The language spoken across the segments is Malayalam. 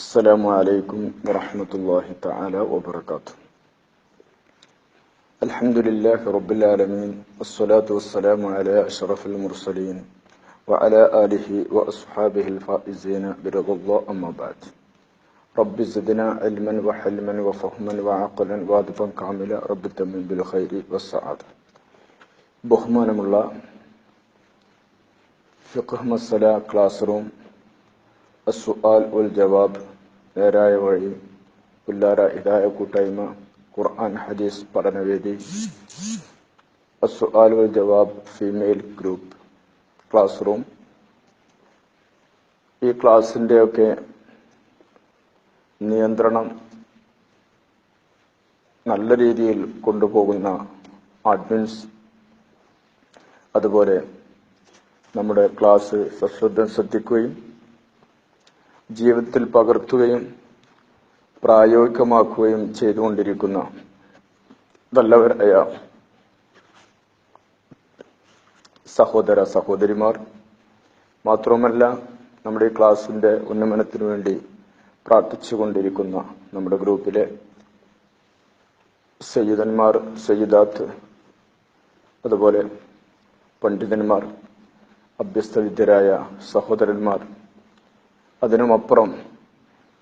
السلام عليكم ورحمة الله تعالى وبركاته. الحمد لله رب العالمين والصلاة والسلام على أشرف المرسلين وعلى آله وأصحابه الفائزين برضا الله أما بعد. رب زدنا علما وحلما وفهما وعقلا وعدفا كاملا رب تمن بالخير والسعادة. بخمان الله فقه مسألة كلاس روم السؤال والجواب നേരായ വഴി പുല്ലാര ഇതായ കൂട്ടായ്മ ഖുർആൻ ഹദീസ് പഠനവേദി അസുആൽ ഉൽ ജവാബ് ഫീമെയിൽ ഗ്രൂപ്പ് ക്ലാസ് റൂം ഈ ക്ലാസിന്റെയൊക്കെ നിയന്ത്രണം നല്ല രീതിയിൽ കൊണ്ടുപോകുന്ന അഡ്മിൻസ് അതുപോലെ നമ്മുടെ ക്ലാസ് സശ്രദ്ധം ശ്രദ്ധിക്കുകയും ജീവിതത്തിൽ പകർത്തുകയും പ്രായോഗികമാക്കുകയും ചെയ്തുകൊണ്ടിരിക്കുന്ന നല്ലവരായ സഹോദര സഹോദരിമാർ. മാത്രവുമല്ല നമ്മുടെ ഈ ക്ലാസിന്റെ ഉന്നമനത്തിനു വേണ്ടി പ്രാർത്ഥിച്ചുകൊണ്ടിരിക്കുന്ന നമ്മുടെ ഗ്രൂപ്പിലെ സയ്യിദന്മാർ സയ്യിദാത്ത് അതുപോലെ പണ്ഡിതന്മാർ അഭ്യസ്തവിദ്യരായ സഹോദരന്മാർ അതിനുമപ്പുറം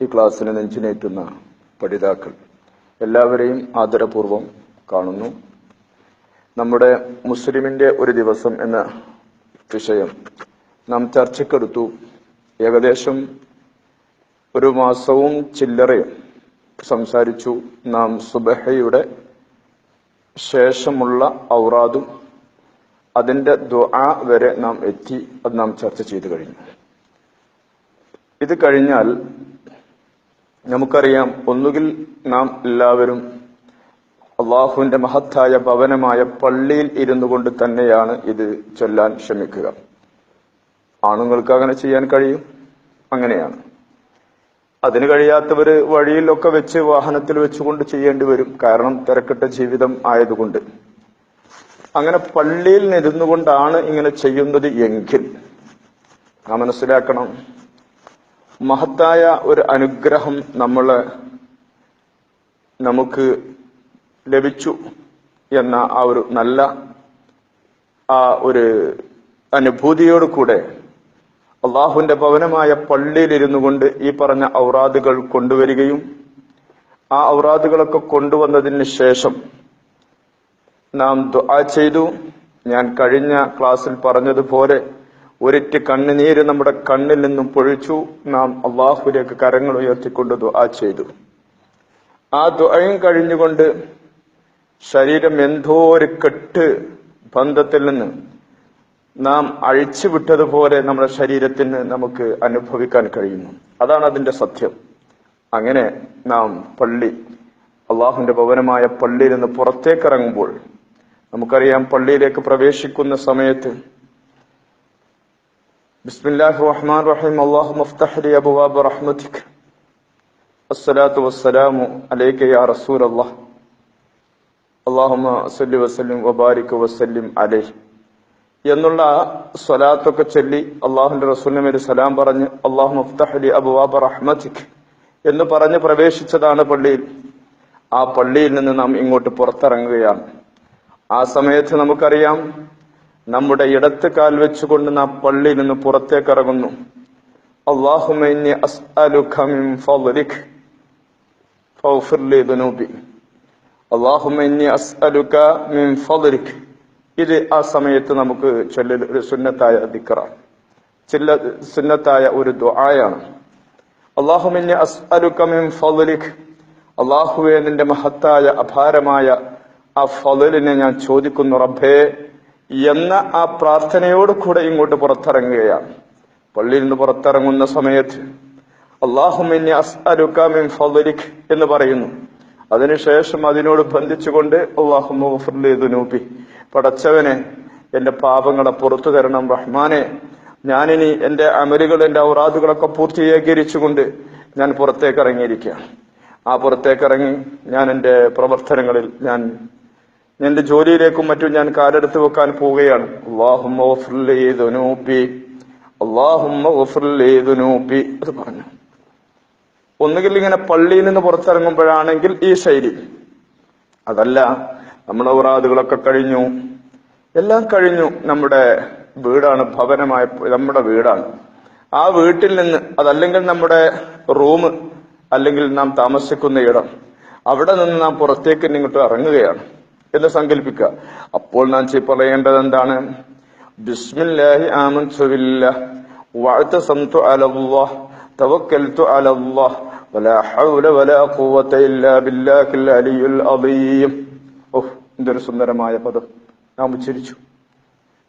ഈ ക്ലാസ്സിന് നെഞ്ചിനേറ്റുന്ന പഠിതാക്കൾ എല്ലാവരെയും ആദരപൂർവം കാണുന്നു. നമ്മുടെ മുസ്ലിമിന്റെ ഒരു ദിവസം എന്ന വിഷയം നാം ചർച്ചക്കെടുത്തു ഏകദേശം ഒരു മാസവും ചില്ലറയും സംസാരിച്ചു. നാം സുബഹയുടെ ശേഷമുള്ള ഔറാദും അതിന്റെ ദ്വാ വരെ നാം എത്തി. അത് നാം ചർച്ച ചെയ്തു കഴിഞ്ഞു. ഇത് കഴിഞ്ഞാൽ നമുക്കറിയാം ഒന്നുകിൽ നാം എല്ലാവരും അള്ളാഹുവിന്റെ മഹത്തായ ഭവനമായ പള്ളിയിൽ ഇരുന്നു കൊണ്ട് തന്നെയാണ് ഇത് ചൊല്ലാൻ ശ്രമിക്കുക. ആണുങ്ങൾക്ക് അങ്ങനെ ചെയ്യാൻ കഴിയും? അങ്ങനെയാണ്. അതിന് കഴിയാത്തവര് വഴിയിലൊക്കെ വെച്ച് വാഹനത്തിൽ വെച്ചുകൊണ്ട് ചെയ്യേണ്ടി വരും. കാരണം തിരക്കിട്ട ജീവിതം ആയതുകൊണ്ട്. അങ്ങനെ പള്ളിയിൽ നിരുന്നുകൊണ്ടാണ് ഇങ്ങനെ ചെയ്യുന്നത് എങ്കിൽ നാം മനസ്സിലാക്കണം മഹത്തായ ഒരു അനുഗ്രഹം നമ്മൾ നമുക്ക് ലഭിച്ചു എന്ന ആ ഒരു നല്ല ആ ഒരു അനുഭൂതിയോട് കൂടെ അള്ളാഹുവിന്റെ ഭവനമായ പള്ളിയിലിരുന്നു കൊണ്ട് ഈ പറഞ്ഞ ഔറാദുകൾ കൊണ്ടുവരികയും ആ ഔറാദുകളൊക്കെ കൊണ്ടുവന്നതിന് ശേഷം നാം ദുആ ചെയ്തു. ഞാൻ കഴിഞ്ഞ ക്ലാസ്സിൽ പറഞ്ഞതുപോലെ ഒരിറ്റ് കണ്ണുനീര് നമ്മുടെ കണ്ണിൽ നിന്നും പൊഴിച്ചു നാം അള്ളാഹുലേക്ക് കരങ്ങൾ ഉയർത്തിക്കൊണ്ട് ദുആ ചെയ്തു. ആ ദുആയും കഴിഞ്ഞുകൊണ്ട് ശരീരം എന്തോ ഒരു കെട്ട് ബന്ധത്തിൽ നിന്ന് നാം അഴിച്ചുവിട്ടതുപോലെ നമ്മുടെ ശരീരത്തിന് നമുക്ക് അനുഭവിക്കാൻ കഴിയുന്നു. അതാണ് അതിന്റെ സത്യം. അങ്ങനെ നാം പള്ളി അള്ളാഹുന്റെ ഭവനമായ പള്ളിയിൽ നിന്ന് പുറത്തേക്കിറങ്ങുമ്പോൾ നമുക്കറിയാം പള്ളിയിലേക്ക് പ്രവേശിക്കുന്ന സമയത്ത് ബിസ്മില്ലാഹി الرحيم റഹീം افتح لي അബുവാബ് رحمتك അസ്സലാത്തു വസ്സലാമു അലൈക യാ رسول الله اللهم സല്ലി وسلم വബാരിക് وسلم അലൈഹി. എന്നുള്ള സ്വലാത്തൊക്കെ ചൊല്ലി അള്ളാഹുന്റെ റസൂലിനെ മേൽ സലാം പറഞ്ഞ് അള്ളാഹു മുഫ്തഹലി അബുവാബ് റഹ്മത്തിക് എന്ന് പറഞ്ഞ് പ്രവേശിച്ചതാണ് പള്ളിയിൽ. ആ പള്ളിയിൽ നിന്ന് നാം ഇങ്ങോട്ട് പുറത്തിറങ്ങുകയാണ്. ആ സമയത്ത് നമുക്കറിയാം നമ്മുടെ ഇടത്ത് കാൽ വെച്ചുകൊണ്ട് നാം പള്ളിയിൽ നിന്ന് പുറത്തേക്ക് ഇറങ്ങുന്നു. ഇത് ആ സമയത്ത് നമുക്ക് ചൊല്ലൽ ഒരു സുന്നത്തായ ദിക്ര ചില സുന്നത്തായ ഒരു ദുആയാണ്. അള്ളാഹുമിന്യ അസ്അലുക മിൻ ഫളലിക് അള്ളാഹുവെ നിന്റെ മഹത്തായ അപാരമായ ആ ഫലിനെ ഞാൻ ചോദിക്കുന്നു റബ്ബേ എന്ന ആ പ്രാർത്ഥനയോട് കൂടെ ഇങ്ങോട്ട് പുറത്തിറങ്ങുകയാണ്. പള്ളിയിൽ നിന്ന് പുറത്തിറങ്ങുന്ന സമയത്ത് ഫളലിക് എന്ന് പറയുന്നു. അതിനുശേഷം അതിനോട് ബന്ധിച്ചുകൊണ്ട് അള്ളാഹുനൂപി പടച്ചവനെ എന്റെ പാപങ്ങളെ പുറത്തു തരണം റഹ്മാനെ. ഞാനിനി എന്റെ അമലുകൾ എന്റെ ഔറാദുകളൊക്കെ പൂർത്തീകരിച്ചുകൊണ്ട് ഞാൻ പുറത്തേക്ക് ഇറങ്ങിയിരിക്കുകയാണ്. ആ പുറത്തേക്ക് ഇറങ്ങി ഞാൻ എന്റെ പ്രവർത്തനങ്ങളിൽ ഞാൻ എന്റെ ജോലിയിലേക്കും മറ്റും ഞാൻ കാലെടുത്ത് വെക്കാൻ പോവുകയാണ്. പറഞ്ഞു. ഒന്നുകിൽ ഇങ്ങനെ പള്ളിയിൽ നിന്ന് പുറത്തിറങ്ങുമ്പോഴാണെങ്കിൽ ഈ ശൈലി. അതല്ല നമ്മുടെ ഉറാദുകളൊക്കെ കഴിഞ്ഞു. എല്ലാം കഴിഞ്ഞു. നമ്മുടെ വീടാണ് ഭവനമായ നമ്മുടെ വീടാണ്. ആ വീട്ടിൽ നിന്ന് അതല്ലെങ്കിൽ നമ്മുടെ റൂം അല്ലെങ്കിൽ നാം താമസിക്കുന്ന ഇടം അവിടെ നിന്ന് നാം പുറത്തേക്ക് ഇങ്ങോട്ട് ഇറങ്ങുകയാണ്. എന്ന് സങ്കല്പിക്കുക. അപ്പോൾ നാം പറയേണ്ടത് എന്താണ്? ബിസ്മില്ലാഹി അലല്ലാഹ് തവക്കൽതു അലല്ലാഹ് വലാ ഹൗല വലാ ഖുവത ഇല്ലാ അലിയുൽ അദീം. ഓഹ് എന്തൊരു സുന്ദരമായ പദം. നാം ഉച്ചരിച്ചു.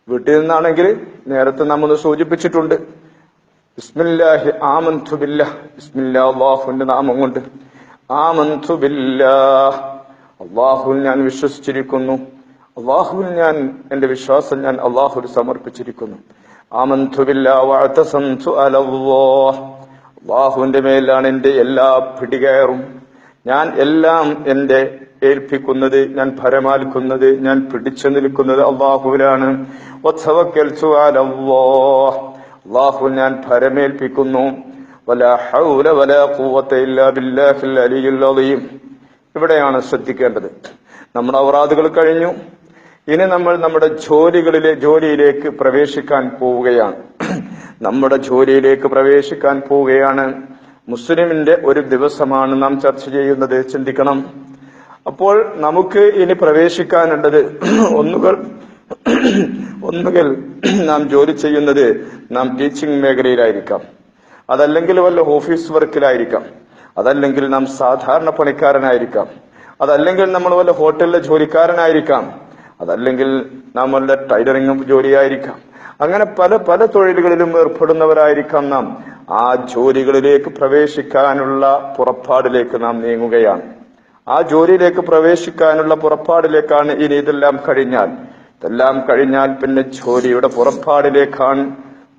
വീട്ടിൽ നിന്നാണെങ്കിൽ നേരത്തെ നാം ഒന്ന് സൂചിപ്പിച്ചിട്ടുണ്ട്. ബിസ്മില്ലാഹി ആമന്തു ബില്ലാഹ് നാമം കൊണ്ട്. ആമന്തു ബില്ലാഹ്. അള്ളാഹുവിൽ ഞാൻ വിശ്വസിച്ചിരിക്കുന്നു. അള്ളാഹുവിൽ ഞാൻ എന്റെ വിശ്വാസം ഞാൻ അള്ളാഹുവിൽ സമർപ്പിച്ചിരിക്കുന്നു. അള്ളാഹുവിന്റെ മേലാണ് എന്റെ എല്ലാ പിടികയറും. ഞാൻ എല്ലാം എന്റെ ഏൽപ്പിക്കുന്നത് ഞാൻ ഭരമാൽക്കുന്നത് ഞാൻ പിടിച്ചു നിൽക്കുന്നത് അള്ളാഹുവിലാണ്. അള്ളാഹു ഞാൻ ഭരമേൽപ്പിക്കുന്നു. വലാ ഹൗല വലാ ഖുവത ഇല്ലാ ബില്ലാഹിൽ അലിയുള്ളതയും ഇവിടെയാണ് ശ്രദ്ധിക്കേണ്ടത്. നമ്മുടെ അവറാദുകൾ കഴിഞ്ഞു. ഇനി നമ്മൾ നമ്മുടെ ജോലികളിലെ ജോലിയിലേക്ക് പ്രവേശിക്കാൻ പോവുകയാണ്. നമ്മുടെ ജോലിയിലേക്ക് പ്രവേശിക്കാൻ പോവുകയാണ്. മുസ്ലിമിന്റെ ഒരു ദിവസമാണ് നാം ചർച്ച ചെയ്യുന്നത്. ചിന്തിക്കണം. അപ്പോൾ നമുക്ക് ഇനി പ്രവേശിക്കാനുള്ളത് ഒന്നുകൾ ഒന്നുകിൽ നാം ജോലി ചെയ്യുന്നത് നാം ടീച്ചിങ് മേഖലയിലായിരിക്കാം. അതല്ലെങ്കിൽ വല്ല ഓഫീസ് വർക്കിലായിരിക്കാം അതല്ലെങ്കിൽ നാം സാധാരണ പണിക്കാരനായിരിക്കാം. അതല്ലെങ്കിൽ നമ്മൾ വല്ല ഹോട്ടലിലെ ജോലിക്കാരനായിരിക്കാം. അതല്ലെങ്കിൽ നാം വല്ല ടൈലറിംഗ് ജോലിയായിരിക്കാം. അങ്ങനെ പല പല തൊഴിലുകളിലും ഏർപ്പെടുന്നവരായിരിക്കാം നാം. ആ ജോലികളിലേക്ക് പ്രവേശിക്കാനുള്ള പുറപ്പാടിലേക്ക് നാം നീങ്ങുകയാണ്. ആ ജോലിയിലേക്ക് പ്രവേശിക്കാനുള്ള പുറപ്പാടിലേക്കാണ് ഇനി ഇതെല്ലാം കഴിഞ്ഞാൽ. ഇതെല്ലാം കഴിഞ്ഞാൽ പിന്നെ ജോലിയുടെ പുറപ്പാടിലേക്കാണ്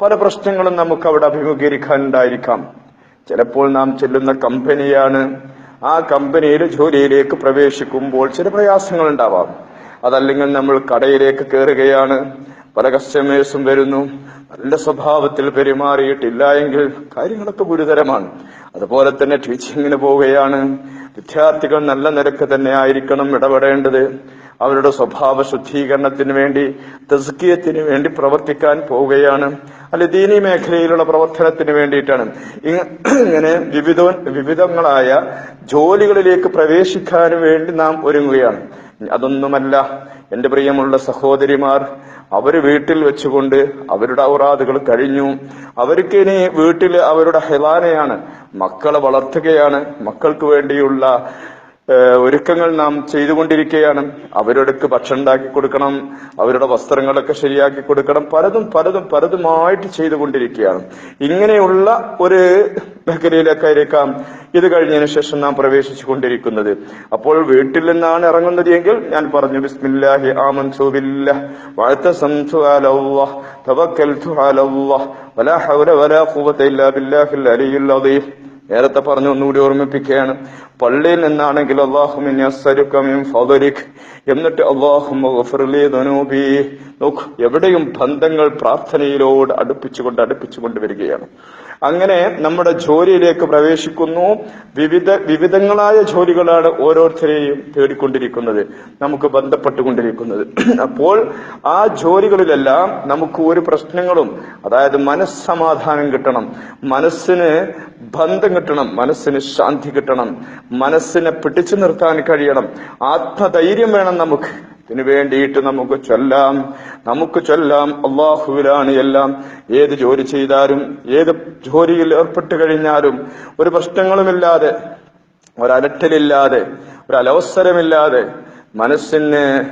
പല പ്രശ്നങ്ങളും നമുക്ക് അവിടെ അഭിമുഖീകരിക്കാനുണ്ടായിരിക്കാം. ചിലപ്പോൾ നാം ചെല്ലുന്ന കമ്പനിയാണ്. ആ കമ്പനിയിൽ ജോലിയിലേക്ക് പ്രവേശിക്കുമ്പോൾ ചില പ്രയാസങ്ങൾ ഉണ്ടാവാം. അതല്ലെങ്കിൽ നമ്മൾ കടയിലേക്ക് കയറുകയാണ്. പല കസ്റ്റമേഴ്സും വരുന്നു. നല്ല സ്വഭാവത്തിൽ പെരുമാറിയിട്ടില്ല എങ്കിൽ കാര്യങ്ങളൊക്കെ ഗുരുതരമാണ്. അതുപോലെ തന്നെ ടീച്ചിങ്ങിന് പോവുകയാണ്. വിദ്യാർത്ഥികൾ നല്ല നിരക്ക് തന്നെ ആയിരിക്കണം ഇടപെടേണ്ടത്. അവരുടെ സ്വഭാവ ശുദ്ധീകരണത്തിന് വേണ്ടി തസ്കിയത്തിന് വേണ്ടി പ്രവർത്തിക്കാൻ പോവുകയാണ്. അല്ലെ ദീനി മേഖലയിലുള്ള പ്രവർത്തനത്തിന് വേണ്ടിയിട്ടാണ്. ഇങ്ങനെ വിവിധ വിവിധങ്ങളായ ജോലികളിലേക്ക് പ്രവേശിക്കാൻ വേണ്ടി നാം ഒരുങ്ങുകയാണ്. അതൊന്നുമല്ല എന്റെ പ്രിയമുള്ള സഹോദരിമാർ അവർ വീട്ടിൽ വെച്ചുകൊണ്ട് അവരുടെ ഔറാദുകൾ കഴിഞ്ഞു. അവർക്ക് ഇനി വീട്ടിൽ അവരുടെ ഹെലാനയാണ്. മക്കളെ വളർത്തുകയാണ്. മക്കൾക്ക് വേണ്ടിയുള്ള ഒരുക്കങ്ങൾ നാം ചെയ്തുകൊണ്ടിരിക്കുകയാണ്. അവരോടൊക്കെ ഭക്ഷണം ഉണ്ടാക്കി കൊടുക്കണം അവരുടെ വസ്ത്രങ്ങളൊക്കെ ശരിയാക്കി കൊടുക്കണം പലതും പലതും പലതുമായിട്ട് ചെയ്തുകൊണ്ടിരിക്കുകയാണ്. ഇങ്ങനെയുള്ള ഒരു മേഖലയിലേക്കായിരിക്കാം ഇത് കഴിഞ്ഞതിന് ശേഷം നാം പ്രവേശിച്ചു കൊണ്ടിരിക്കുന്നത് അപ്പോൾ വീട്ടിൽ നിന്നാണ് ഇറങ്ങുന്നത് എങ്കിൽ ഞാൻ പറഞ്ഞു ബിസ്മില്ലാഹി ആമൻതു ബില്ലാഹ് വഅതസംതു അലല്ലാഹ് തവക്കൽതു അലല്ലാഹ് വലാ ഹൗല വലാ ഖുവത ഇല്ലാ ബില്ലാഹിൽ അലിയുള്ളതേ നേരത്തെ പറഞ്ഞു ഒന്നുകൂടി ഓർമ്മിപ്പിക്കുകയാണ്. പള്ളിയിൽ നിന്നാണെങ്കിൽ അള്ളാഹുമിൻ ഫദലിക് എന്നിട്ട് അള്ളാഹും നോക്ക് എവിടെയും ബന്ധങ്ങൾ പ്രാർത്ഥനയിലോട് അടുപ്പിച്ചുകൊണ്ട് അടുപ്പിച്ചുകൊണ്ട് വരികയാണ്. അങ്ങനെ നമ്മുടെ ജോലിയിലേക്ക് പ്രവേശിക്കുന്നു. വിവിധ വിവിധങ്ങളായ ജോലികളാണ് ഓരോരുത്തരെയും തേടിക്കൊണ്ടിരിക്കുന്നത്. നമുക്ക് ബന്ധപ്പെട്ടുകൊണ്ടിരിക്കുന്നത്. അപ്പോൾ ആ ജോലികളിലെല്ലാം നമുക്ക് ഒരു പ്രശ്നങ്ങളും അതായത് മനസ്സമാധാനം കിട്ടണം. മനസ്സിന് ബന്ധം കിട്ടണം. മനസ്സിന് ശാന്തി കിട്ടണം. മനസ്സിനെ പിടിച്ചു നിർത്താൻ കഴിയണം. ആത്മധൈര്യം വേണം നമുക്ക്. ഇതിനു വേണ്ടിയിട്ട് നമുക്ക് ചൊല്ലാം. നമുക്ക് ചൊല്ലാം. അള്ളാഹുവിലാണ് എല്ലാം. ഏത് ജോലി ചെയ്താലും ഏത് ജോലിയിൽ ഏർപ്പെട്ട് കഴിഞ്ഞാലും ഒരു പ്രശ്നങ്ങളുമില്ലാതെ ഒരലറ്റലില്ലാതെ ഒരലവസരമില്ലാതെ മനസ്സിന്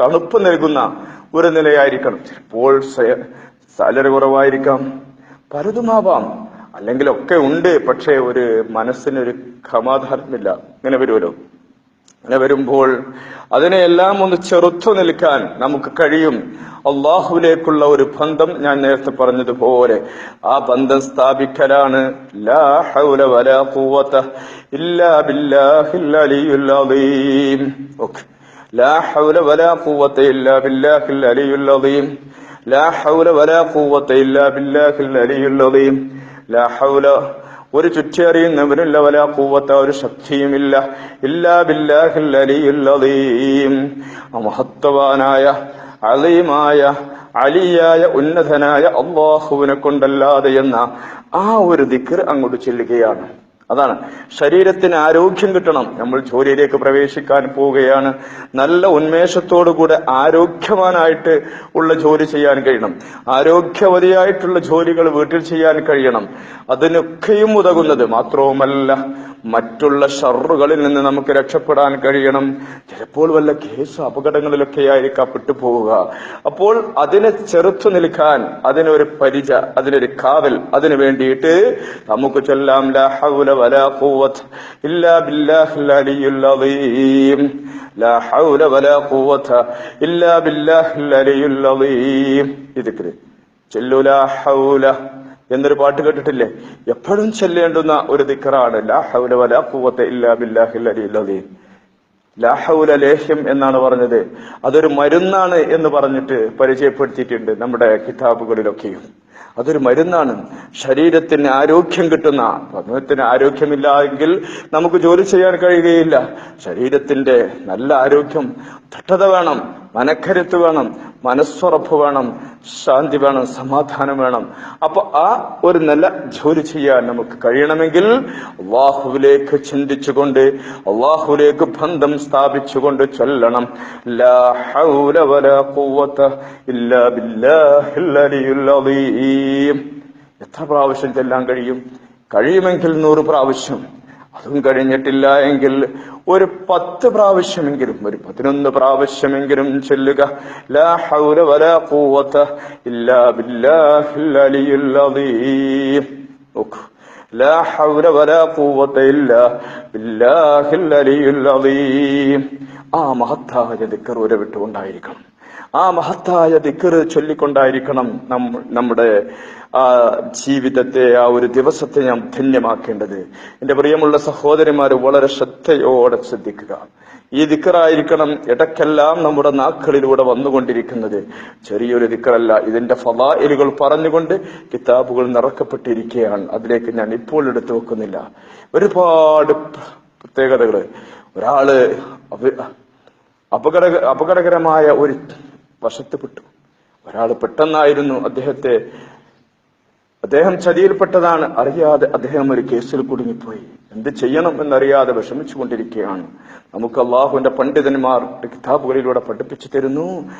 തണുപ്പ് നൽകുന്ന ഒരു നിലയായിരിക്കണം. ചിലപ്പോൾ സാലറി കുറവായിരിക്കാം. പലതുമാവാം. അല്ലെങ്കിൽ ഒക്കെ ഉണ്ട് പക്ഷേ ഒരു മനസ്സിനൊരു സമാധാനമില്ല ഇങ്ങനെ വരുമല്ലോ. അങ്ങനെ വരുമ്പോൾ അതിനെയെല്ലാം ഒന്ന് ചെറുത്തു നിൽക്കാൻ നമുക്ക് കഴിയും. അള്ളാഹുവിലേക്കുള്ള ഒരു ബന്ധം ഞാൻ നേരത്തെ പറഞ്ഞതുപോലെ ആ ബന്ധം സ്ഥാപിക്കലാണ്. ലാ ഹൗല വലാ ഒരു ചുറ്റിയറിയുന്നവരില്ല വല കൂവത്ത ഒരു ശക്തിയുമില്ല. ഇല്ലാ ബില്ലാഹിൽ അലിയുല്ലതീം മഹത്വവാനായ അലീമായ അലിയായ ഉന്നതനായ അള്ളാഹുവിനെ കൊണ്ടല്ലാതെ എന്ന ആ ഒരു ദിക്കർ അങ്ങോട്ട് ചെല്ലുകയാണ്. അതാണ്. ശരീരത്തിന് ആരോഗ്യം കിട്ടണം. നമ്മൾ ജോലിയിലേക്ക് പ്രവേശിക്കാൻ പോവുകയാണ്. നല്ല ഉന്മേഷത്തോടുകൂടെ ആരോഗ്യവാനായിട്ട് ഉള്ള ജോലി ചെയ്യാൻ കഴിയണം. ആരോഗ്യവതിയായിട്ടുള്ള ജോലികൾ വീട്ടിൽ ചെയ്യാൻ കഴിയണം. അതിനൊക്കെയും ഉതകുന്നത് മാത്രവുമല്ല മറ്റുള്ള ഷറുകളിൽ നിന്ന് നമുക്ക് രക്ഷപ്പെടാൻ കഴിയണം. ചിലപ്പോൾ വല്ല കേസ് അപകടങ്ങളിലൊക്കെ ആയിരിക്കാം പെട്ടുപോവുക. അപ്പോൾ അതിനെ ചെറുത്തു നിൽക്കാൻ അതിനൊരു പരിച അതിനൊരു കാവൽ അതിനു വേണ്ടിയിട്ട് നമുക്ക് ചൊല്ലാം ലാ ഹൗല വലാ ഇല്ലാ ബില്ലാഹിൽ അലിയുൽ അളീം ലാ ഹൗല വലാ ഇല്ലാ എന്നൊരു പാട്ട് കേട്ടിട്ടില്ലേ? എപ്പോഴും ചെല്ലേണ്ടുന്ന ഒരു ദിക്കറാണ് ലാ ഹൗല വലാ ഖുവത്ത ഇല്ലാ ബില്ലാഹിൽ അലിയുൽ അളീം ലാ ഹൗല ലേഹ്യം എന്നാണ് പറഞ്ഞത്. അതൊരു മരുന്നാണ് എന്ന് പറഞ്ഞിട്ട് പരിചയപ്പെടുത്തിയിട്ടുണ്ട് നമ്മുടെ കിതാബുകളിലൊക്കെയും. അതൊരു മരുന്നാണ്. ശരീരത്തിന് ആരോഗ്യം കിട്ടുന്ന സമൂഹത്തിന് ആരോഗ്യമില്ല എങ്കിൽ നമുക്ക് ജോലി ചെയ്യാൻ കഴിയുകയില്ല. ശരീരത്തിന്റെ നല്ല ആരോഗ്യം ദൃഢത വേണം മനക്കരുത്ത് വേണം. മനസ്സുറപ്പ് വേണം ശാന്തി വേണം സമാധാനം വേണം. അപ്പൊ ആ ഒരു നല്ല ജോലി ചെയ്യാൻ നമുക്ക് കഴിയണമെങ്കിൽ അള്ളാഹുവിലേക്ക് ചിന്തിച്ചുകൊണ്ട് അള്ളാഹുലേക്ക് ബന്ധം സ്ഥാപിച്ചുകൊണ്ട് ചൊല്ലണം. എത്ര പ്രാവശ്യം ചെല്ലാൻ കഴിയും? കഴിയുമെങ്കിൽ നൂറ് പ്രാവശ്യം. അതും കഴിഞ്ഞിട്ടില്ല എങ്കിൽ ഒരു പത്ത് പ്രാവശ്യമെങ്കിലും ഒരു പതിനൊന്ന് പ്രാവശ്യമെങ്കിലും ചെല്ലുക. ആ മഹത്തായ ദിക്കർ ഉരവിട്ടുകൊണ്ടായിരിക്കണം. ആ മഹത്തായ ദിക്കറ് ചൊല്ലിക്കൊണ്ടായിരിക്കണം നമ്മ നമ്മുടെ ആ ജീവിതത്തെ ആ ഒരു ദിവസത്തെ ഞാൻ ധന്യമാക്കേണ്ടത്. എന്റെ പ്രിയമുള്ള സഹോദരിമാര് വളരെ ശ്രദ്ധയോടെ ശ്രദ്ധിക്കുക. ഈ ദിക്കറായിരിക്കണം ഇടയ്ക്കെല്ലാം നമ്മുടെ നാക്കളിലൂടെ വന്നുകൊണ്ടിരിക്കുന്നത്. ചെറിയൊരു ദിക്കറല്ല ഇതിന്റെ ഫലായിലുകൾ പറഞ്ഞുകൊണ്ട് കിതാബുകൾ നിറക്കപ്പെട്ടിരിക്കുകയാണ്. അതിലേക്ക് ഞാൻ ഇപ്പോൾ എടുത്തു വെക്കുന്നില്ല. ഒരുപാട് പ്രത്യേകതകൾ. ഒരാൾ അപകട അപകടകരമായ ഒരു വശത്തുപെട്ടു. ഒരാൾ പെട്ടെന്നായിരുന്നു അദ്ദേഹത്തെ അദ്ദേഹം ചതിയിൽപ്പെട്ടതാണ്. അറിയാതെ അദ്ദേഹം ഒരു കേസിൽ കുടുങ്ങിപ്പോയി. എന്ത് ചെയ്യണം എന്നറിയാതെ വിഷമിച്ചു കൊണ്ടിരിക്കുകയാണ് നമുക്ക് അള്ളാഹുവിന്റെ പണ്ഡിതന്മാർ കിതാബുകളിലൂടെ പഠിപ്പിച്ചു തരുന്നു.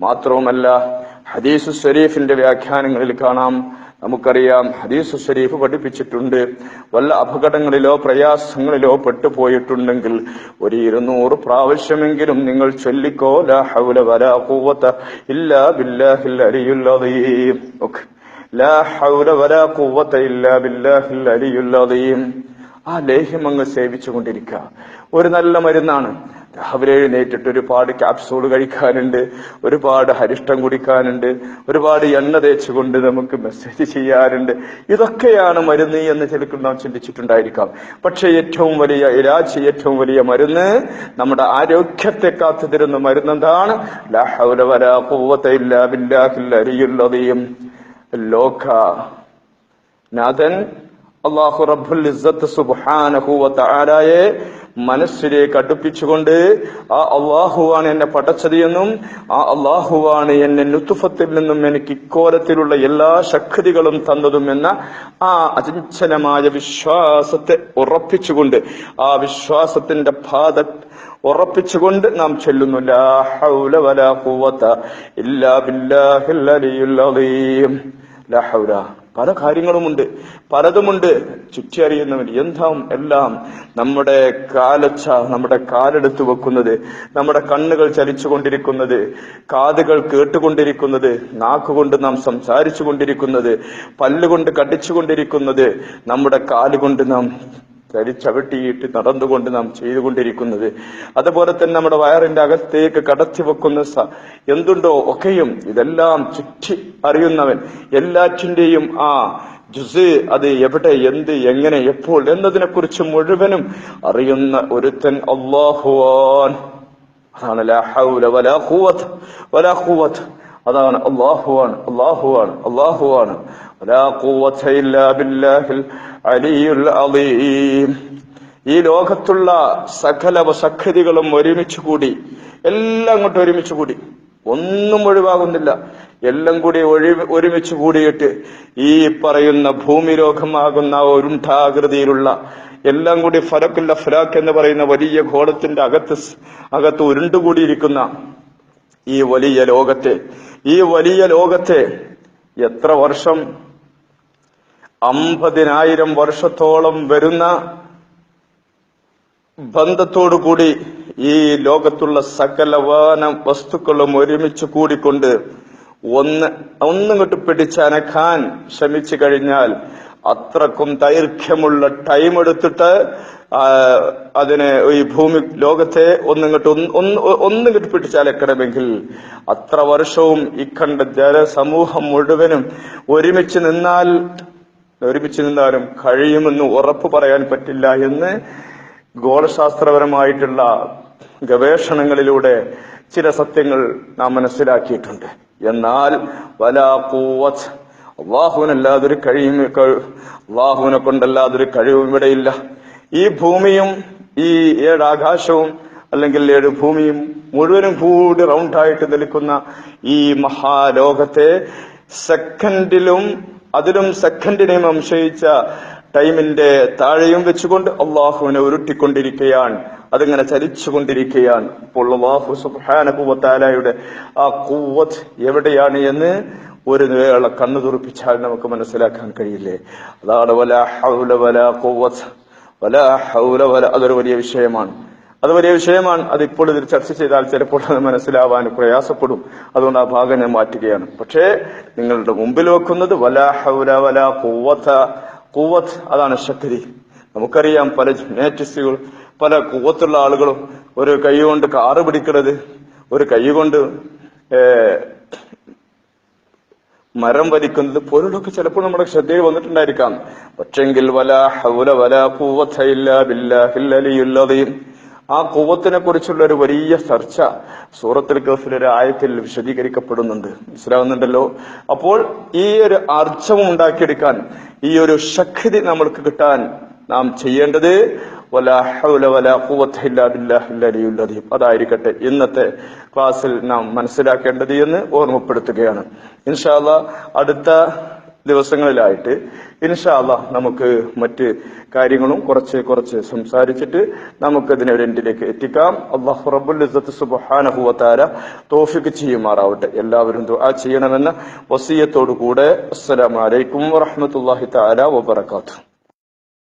മാത്രവുമല്ല ഹദീസ് ഷരീഫിന്റെ വ്യാഖ്യാനങ്ങളിൽ കാണാം. നമുക്കറിയാം. ഹദീസ് ഷരീഫ് പഠിപ്പിച്ചിട്ടുണ്ട്. വല്ല അപകടങ്ങളിലോ പ്രയാസങ്ങളിലോ പെട്ടുപോയിട്ടുണ്ടെങ്കിൽ ഒരു ഇരുന്നൂറ് പ്രാവശ്യമെങ്കിലും നിങ്ങൾ ചൊല്ലിക്കോ ലാ ഹൗല വലാ ഖുവത ഇല്ലാ ബില്ലാഹിൽ ലാ ഹൗല വലാ ഖുവത ഇല്ലാ ബില്ലാഹിൽ ആ ലേഹ്യം അങ്ങ് സേവിച്ചുകൊണ്ടിരിക്കുക. ഒരു നല്ല മരുന്നാണ്. രാവിലെ എഴുന്നേറ്റിട്ട് ഒരുപാട് ക്യാപ്സൂൾ കഴിക്കാനുണ്ട് ഒരുപാട് ഹരിഷ്ടം കുടിക്കാനുണ്ട് ഒരുപാട് എണ്ണ തേച്ചുകൊണ്ട് നമുക്ക് മെസ്സേജ് ചെയ്യാറുണ്ട്. ഇതൊക്കെയാണ് മരുന്ന് എന്ന് ചിലക്ക് നാം ചിന്തിച്ചിട്ടുണ്ടായിരിക്കാം. പക്ഷെ ഏറ്റവും വലിയ ഇലാജ് ഏറ്റവും വലിയ മരുന്ന് നമ്മുടെ ആരോഗ്യത്തെ കാത്തു തരുന്ന മരുന്ന് എന്താണ് ലാ ഹൗല വലാ ഖുവത ഇല്ലാ ബില്ലാഹിൽ അലിയുൽ അളീം ലോക നാഥൻ അള്ളാഹു റബ്ബുൽ സുബ്ഹാനഹു വ മനസ്സിലേക്ക് അടുപ്പിച്ചുകൊണ്ട് ആ അള്ളാഹുവാണ് എന്നെ പടച്ചത് എന്നും ആ അള്ളാഹുവാണ് എന്നെ നുത്തുഫത്തിൽ നിന്നും എനിക്ക് ഇക്കോലത്തിലുള്ള എല്ലാ ശക്തികളും തന്നതും എന്ന ആ അചഞ്ചലമായ വിശ്വാസത്തെ ഉറപ്പിച്ചുകൊണ്ട് ആ വിശ്വാസത്തിന്റെ പാത ഉറപ്പിച്ചുകൊണ്ട് നാം ചെല്ലുന്നു. ഇല്ലാ ബില്ലാഹിൽ അലിയുൽ അളീം ലാ ഹൗല. പല കാര്യങ്ങളുമുണ്ട് പലതുമുണ്ട്. ചുറ്റി അറിയുന്നവൻ എല്ലാം നമ്മുടെ കാലച്ച നമ്മുടെ കാലെടുത്ത് വെക്കുന്നത് നമ്മുടെ കണ്ണുകൾ ചലിച്ചുകൊണ്ടിരിക്കുന്നത് കാതുകൾ കേട്ടുകൊണ്ടിരിക്കുന്നത് നാക്കുകൊണ്ട് നാം സംസാരിച്ചു കൊണ്ടിരിക്കുന്നത് പല്ലുകൊണ്ട് കടിച്ചുകൊണ്ടിരിക്കുന്നത് നമ്മുടെ കാലുകൊണ്ട് നാം ചവിട്ടിയിട്ട് നടന്നുകൊണ്ട് നാം ചെയ്തുകൊണ്ടിരിക്കുന്നത്. അതുപോലെ തന്നെ നമ്മുടെ വയറിന്റെ അകത്തേക്ക് കടത്തി വെക്കുന്ന എന്തുണ്ടോ ഒക്കെയും ഇതെല്ലാം ചുറ്റി അറിയുന്നവൻ എല്ലാറ്റിന്റെയും ആ ജുസ് അത് എവിടെ എന്ത് എങ്ങനെ എപ്പോൾ എന്നതിനെ കുറിച്ച് മുഴുവനും അറിയുന്ന ഒരുത്തൻ അള്ളാഹുവാൻ അതാണ് അതാണ് അള്ളാഹുവാണ് അള്ളാഹുവാണ് അള്ളാഹുവാണ് അളീം ഈ ലോകത്തുള്ള സകല സഖരികളും ഒരുമിച്ച് കൂടി എല്ലാം അങ്ങോട്ട് ഒരുമിച്ച് കൂടി ഒന്നും ഒഴിവാകുന്നില്ല. എല്ലാം കൂടി ഒഴി ഒരുമിച്ച് കൂടിയിട്ട് ഈ പറയുന്ന ഭൂമി രോഗമാകുന്ന ഒരുണ്ടാകൃതിയിലുള്ള എല്ലാം കൂടി ഫലക്കുള്ള ഫലാഖ് എന്ന് പറയുന്ന വലിയ ഘോളത്തിന്റെ അകത്ത് അകത്ത് ഉരുണ്ടുകൂടിയിരിക്കുന്ന ഈ വലിയ ലോകത്തെ ഈ വലിയ ലോകത്തെ എത്ര വർഷം അമ്പതിനായിരം വർഷത്തോളം വരുന്ന ബന്ധത്തോടുകൂടി ഈ ലോകത്തുള്ള സകല വാന വസ്തുക്കളും ഒരുമിച്ച് കൂടിക്കൊണ്ട് ഒന്ന് ഒന്നിങ്ങോട്ട് പിടിച്ചനക്കാൻ ശ്രമിച്ചു കഴിഞ്ഞാൽ അത്രക്കും ദൈർഘ്യമുള്ള ടൈം എടുത്തിട്ട് അതിനെ ഈ ഭൂമി ലോകത്തെ ഒന്നിങ്ങോട്ട് ഒന്ന് ഒന്ന് ഒന്നിങ്ങോട്ട് പിടിച്ചാലക്കണമെങ്കിൽ അത്ര വർഷവും ഇക്കണ്ട കണ്ട ജനസമൂഹം മുഴുവനും ഒരുമിച്ച് നിന്നാൽ ഒരുമിച്ച് നിന്നാലും കഴിയുമെന്ന് ഉറപ്പ് പറയാൻ പറ്റില്ല എന്ന് ഗോളശാസ്ത്രപരമായിട്ടുള്ള ഗവേഷണങ്ങളിലൂടെ ചില സത്യങ്ങൾ നാം മനസ്സിലാക്കിയിട്ടുണ്ട്. എന്നാൽ വലാ കൂവത്ത് അള്ളാഹുവിനല്ലാതൊരു കഴിയും അള്ളാഹുവിനെ കൊണ്ടല്ലാതൊരു കഴിവും ഇവിടെയില്ല. ഈ ഭൂമിയും ഈ ഏഴ് ആകാശവും അല്ലെങ്കിൽ ഏഴ് ഭൂമിയും മുഴുവനും കൂടി റൗണ്ടായിട്ട് നിൽക്കുന്ന ഈ മഹാലോകത്തെ സെക്കൻഡിലും അതിലും സെക്കൻഡിനെയും സംശയിച്ച ടൈമിന്റെ താഴെയും വെച്ചുകൊണ്ട് അള്ളാഹുവിനെ ഉരുട്ടിക്കൊണ്ടിരിക്കുകയാണ് അതിങ്ങനെ ചലിച്ചുകൊണ്ടിരിക്കുകയാണ് അപ്പോൾ അള്ളാഹു സുബാനകുവത്താലയുടെ ആ കൂവത്ത് എവിടെയാണ് എന്ന് ഒരു വേള കണ്ണു തുറപ്പിച്ചാൽ നമുക്ക് മനസ്സിലാക്കാൻ കഴിയില്ലേ? അതാണ് വല ഹൗല വല കൂവത്ത് വല ഹൗല വല അതൊരു വലിയ വിഷയമാണ്. അത് വലിയ വിഷയമാണ്. അത് ഇപ്പോൾ ഇതിൽ ചർച്ച ചെയ്താൽ ചിലപ്പോൾ അത് മനസ്സിലാവാൻ പ്രയാസപ്പെടും. അതുകൊണ്ട് ആ ഭാഗം ഞാൻ മാറ്റുകയാണ്. പക്ഷേ നിങ്ങളുടെ മുമ്പിൽ വെക്കുന്നത് വല ഹൗല വല കൂവത്ത കൂവത്ത് അതാണ് ശക്തി. നമുക്കറിയാം പല ജിമ്നാറ്റിസ്റ്റുകൾ പല കൂവത്തുള്ള ആളുകളും ഒരു കൈ കൊണ്ട് കാറ് പിടിക്കുന്നത് ഒരു കൈ കൊണ്ട് മരം വലിക്കുന്നത് പോലുള്ളൊക്കെ ചിലപ്പോൾ നമ്മുടെ ശ്രദ്ധയിൽ വന്നിട്ടുണ്ടായിരിക്കാം. പക്ഷെങ്കിൽ വല ഹൗല വല കൂവത്ത ഇല്ല ബില്ലാഹിൽ അലിയുൽ അദീം. ആ കുവത്തിനെ കുറിച്ചുള്ള ഒരു വലിയ ചർച്ച സൂറത്തിൽ ഗഫിലൊരു ആയത്തിൽ വിശദീകരിക്കപ്പെടുന്നുണ്ട്. മനസ്സിലാവുന്നുണ്ടല്ലോ? അപ്പോൾ ഈ ഒരു അർച്ചവും ഉണ്ടാക്കിയെടുക്കാൻ ഈ ഒരു ശക്തി നമ്മൾക്ക് കിട്ടാൻ നാം ചെയ്യേണ്ടത് അതായിരിക്കട്ടെ ഇന്നത്തെ ക്ലാസ്സിൽ നാം മനസ്സിലാക്കേണ്ടത് എന്ന് ഓർമ്മപ്പെടുത്തുകയാണ്. ഇൻഷാല്ല അടുത്ത ദിവസങ്ങളിലായിട്ട് ഇൻഷാല്ല നമുക്ക് മറ്റ് കാര്യങ്ങളും കുറച്ച് കുറച്ച് സംസാരിച്ചിട്ട് നമുക്കതിനെ ഒരു എൻഡിലേക്ക് എത്തിക്കാം. അള്ളാഹു റബ്ബുൽ സുബാനഹുവാര തൗഫീഖ് ചെയ്യുമാറാവട്ടെ. എല്ലാവരും ദുആ ചെയ്യണമെന്ന വസീയത്തോടു കൂടെ അസ്സലാമു അലൈക്കും വറഹ്മത്തുള്ളാഹി തആല വബറകാതുഹു.